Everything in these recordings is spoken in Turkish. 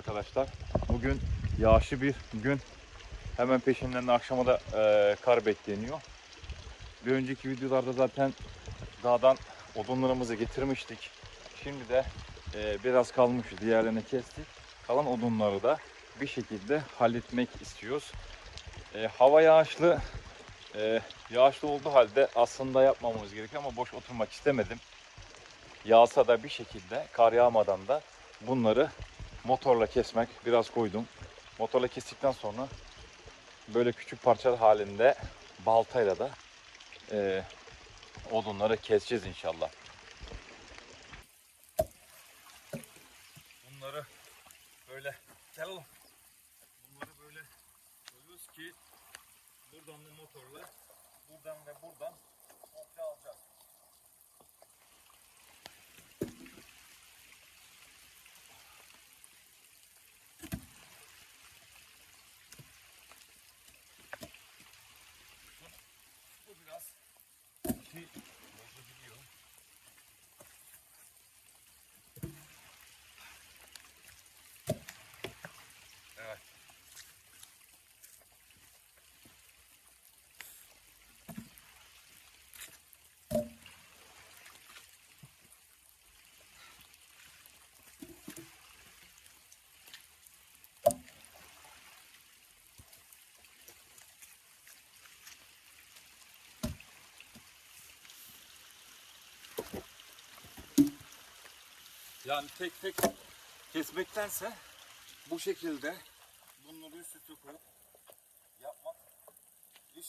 arkadaşlar. Bugün yağışlı bir gün. Hemen peşinden de akşama da e, kar bekleniyor. Bir önceki videolarda zaten dağdan odunlarımızı getirmiştik. Şimdi de e, biraz kalmış diğerlerini kestik. Kalan odunları da bir şekilde halletmek istiyoruz. E, hava yağışlı. E, yağışlı olduğu halde aslında yapmamamız gerekiyor ama boş oturmak istemedim. Yağsa da bir şekilde kar yağmadan da bunları motorla kesmek biraz koydum. Motorla kestikten sonra böyle küçük parçalar halinde baltayla da e, odunları keseceğiz inşallah. Bunları böyle gel. Bunları böyle koyuyoruz ki buradan da motorla buradan ve buradan komple alacağız. Bu biraz işi bozabiliyor. Evet. Yani tek tek kesmektense bu şekilde bunları üst üste koyup yapmak iş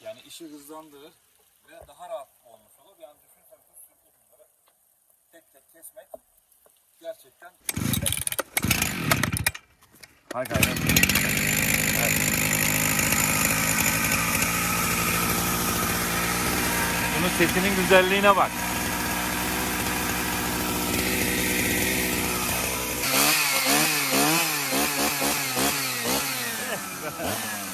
yani işi hızlandırır ve daha rahat olmuş olur. Yani düşünsene bir sürü odunları tek tek kesmek gerçekten Hay gayret. Bunun sesinin güzelliğine bak. that.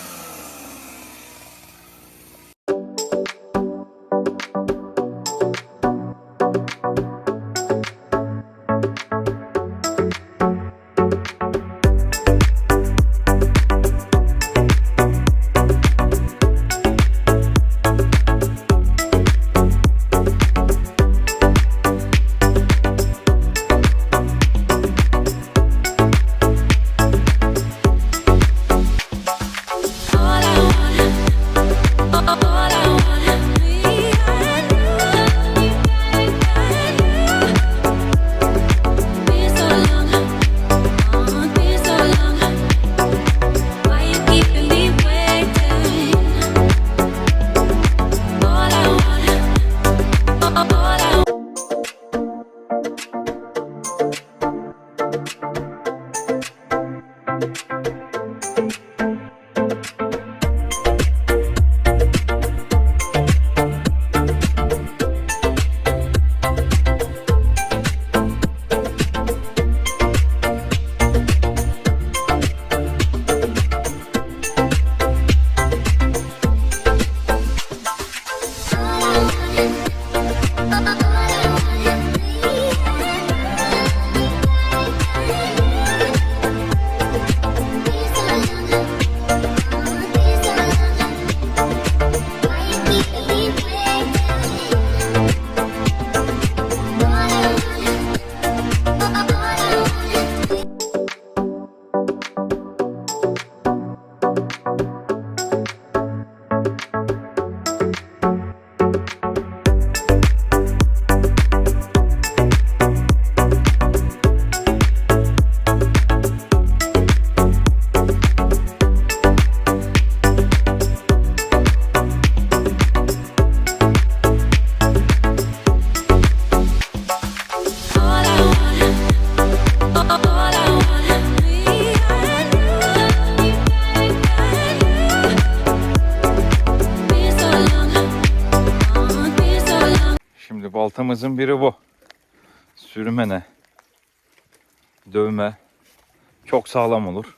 Baltamızın biri bu. Sürmene. Dövme. Çok sağlam olur.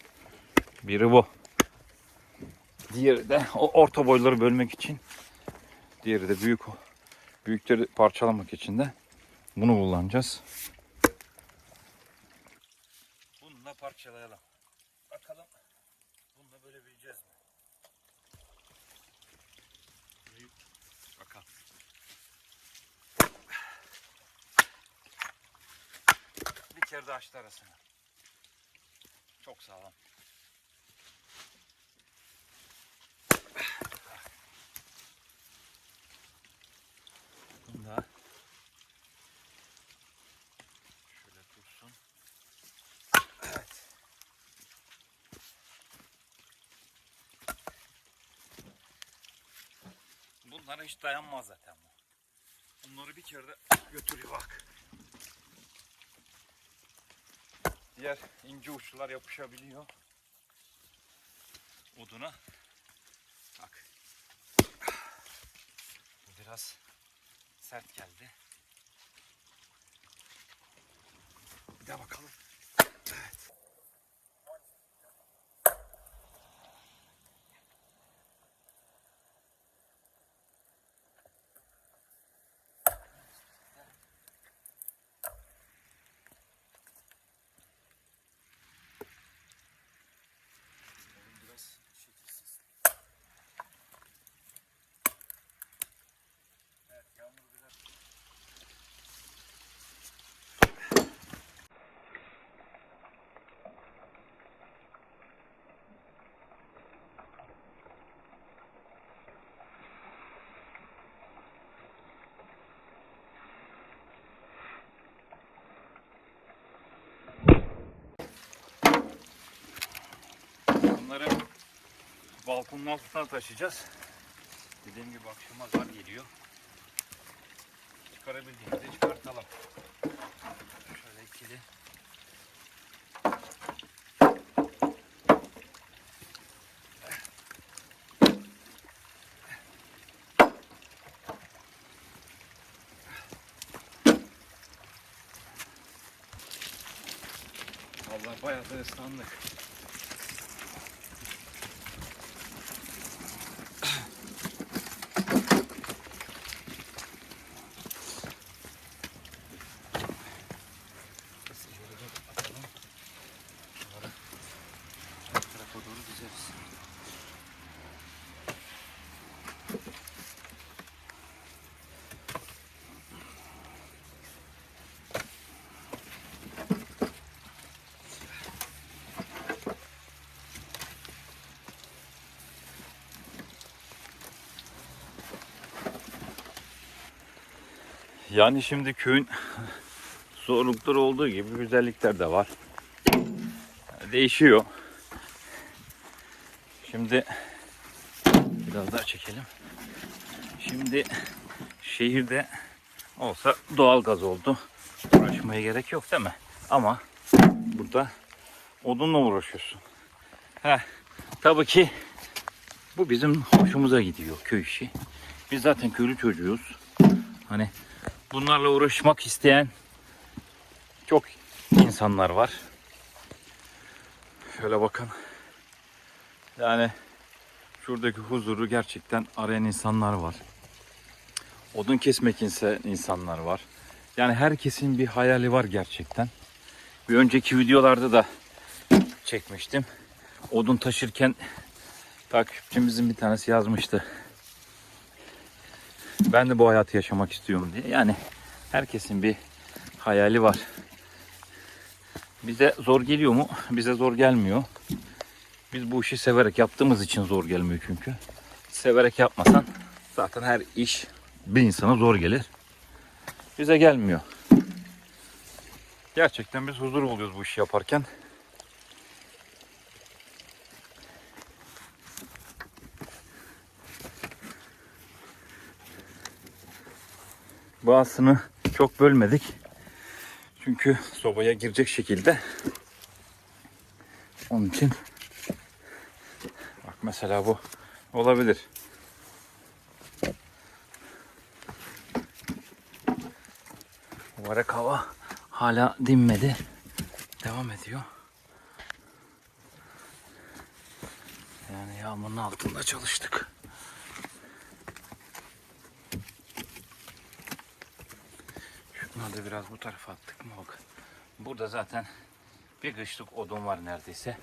Biri bu. Diğeri de o orta boyları bölmek için. Diğeri de büyük büyükleri parçalamak için de bunu kullanacağız. Bununla parçalayalım. Bakalım bununla bölebileceğiz mi? Bakalım. Açtı arasını. Çok sağlam. Bunda şöyle dursun. Evet. Bunlara hiç dayanmaz zaten bu. Bunları bir kere de götürüyor bak. Diğer ince uçlar yapışabiliyor. Oduna. Bak. Bu biraz sert geldi. Bir daha bakalım. Evet. Oğlum biraz şekilsiz. Evet, yağmur biraz Bunları balkonun altına taşıyacağız. Dediğim gibi akşama zar geliyor. Çıkarabildiğimizde çıkartalım. Şöyle ikili. Vallahi bayağı da ıslandık. Şöyle de atalım. Şunları her tarafa doğru dizeriz. Yani şimdi köyün zorlukları olduğu gibi güzellikler de var. Değişiyor. Şimdi biraz daha çekelim. Şimdi şehirde olsa doğal gaz oldu. Uğraşmaya gerek yok değil mi? Ama burada odunla uğraşıyorsun. Heh, tabii ki bu bizim hoşumuza gidiyor köy işi. Biz zaten köylü çocuğuyuz. Hani bunlarla uğraşmak isteyen çok insanlar var. Şöyle bakın. Yani şuradaki huzuru gerçekten arayan insanlar var. Odun kesmek insanlar var. Yani herkesin bir hayali var gerçekten. Bir önceki videolarda da çekmiştim. Odun taşırken takipçimizin bir tanesi yazmıştı. Ben de bu hayatı yaşamak istiyorum diye. Yani herkesin bir hayali var. Bize zor geliyor mu? Bize zor gelmiyor. Biz bu işi severek yaptığımız için zor gelmiyor çünkü. Severek yapmasan zaten her iş bir insana zor gelir. Bize gelmiyor. Gerçekten biz huzur buluyoruz bu işi yaparken. Bazısını çok bölmedik. Çünkü sobaya girecek şekilde. Onun için bak mesela bu olabilir. Mübarek hava hala dinmedi. Devam ediyor. Yani yağmurun altında çalıştık. Şunları da biraz bu tarafa attık mı bak. Burada zaten Bir kışlık odun var neredeyse.